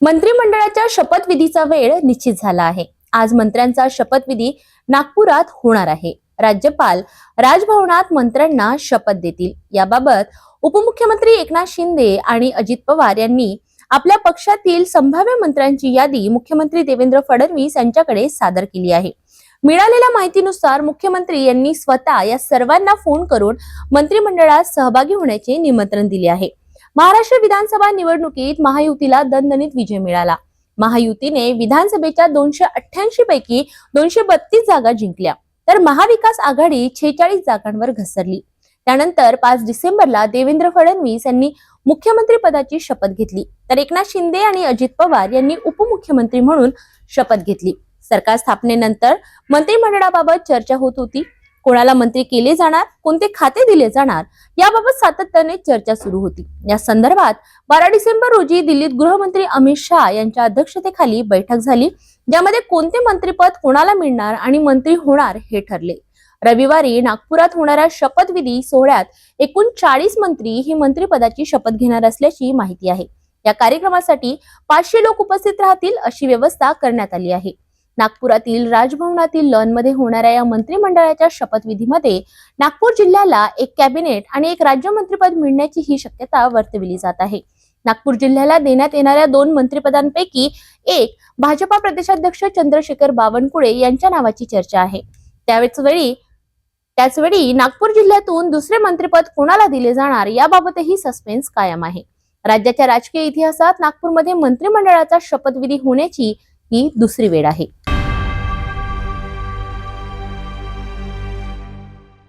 मंत्रिमंडळाच्या शपथविधीचा वेळ निश्चित झाला आहे. आज मंत्र्यांचा शपथविधी नागपुरात होणार आहे. राज्यपाल राजभवनात मंत्र्यांना शपथ देतील. याबाबत उपमुख्यमंत्री एकनाथ शिंदे आणि अजित पवार यांनी आपल्या पक्षातील संभाव्य मंत्र्यांची यादी मुख्यमंत्री देवेंद्र फडणवीस यांच्याकडे सादर केली आहे. मिळालेल्या माहितीनुसार मुख्यमंत्री यांनी स्वतः या सर्वांना फोन करून मंत्रिमंडळात सहभागी होण्याचे निमंत्रण दिले आहे. महाराष्ट्र विधानसभा निवडणुकीत महायुतीला दणदणीत विजय मिळाला. महायुतीने विधानसभेच्या दोनशे अठ्ठ्याऐंशी पैकी दोनशे बत्तीस जागा जिंकल्या. तर महाविकास आघाडी छेचाळीस जागांवर घसरली. त्यानंतर पाच डिसेंबरला देवेंद्र फडणवीस यांनी मुख्यमंत्री पदाची शपथ घेतली. तर एकनाथ शिंदे आणि अजित पवार यांनी उपमुख्यमंत्री म्हणून शपथ घेतली. सरकार स्थापनेनंतर मंत्रिमंडळाबाबत चर्चा होत होती. कोणाला मंत्री केले जाणार कोणते खाते दिले जाणार याबाबत सातत्याने चर्चा सुरू होती. या संदर्भात बारा डिसेंबर रोजी दिल्लीत गृहमंत्री अमित शहा यांच्या अध्यक्षतेखाली बैठक झाली ज्यामध्ये कोणते मंत्रीपद कोणाला मिळणार आणि मंत्री होणार हे ठरले. रविवारी नागपुरात होणाऱ्या शपथविधी सोहळ्यात एकूण चाळीस मंत्री ही मंत्रिपदाची शपथ घेणार असल्याची माहिती आहे. या कार्यक्रमासाठी पाचशे लोक उपस्थित राहतील अशी व्यवस्था करण्यात आली आहे. नागपुरातील राजभवनातील लॉनमध्ये होणाऱ्या या मंत्रिमंडळाच्या शपथविधीमध्ये नागपूर जिल्ह्याला एक कॅबिनेट आणि एक राज्यमंत्रीपद मिळण्याची ही शक्यता वर्तविली जात आहे. नागपूर जिल्ह्याला देण्यात येणाऱ्या दोन मंत्रिपदांपैकी एक भाजपा प्रदेशाध्यक्ष चंद्रशेखर बावनकुळे यांच्या नावाची चर्चा आहे. त्यावेळेस वेळी त्याचवेळी नागपूर जिल्ह्यातून दुसरे मंत्रिपद कोणाला दिले जाणार याबाबतही सस्पेन्स कायम आहे. राज्याच्या राजकीय इतिहासात नागपूरमध्ये मंत्रिमंडळाचा शपथविधी होण्याची ही दुसरी वेळ आहे.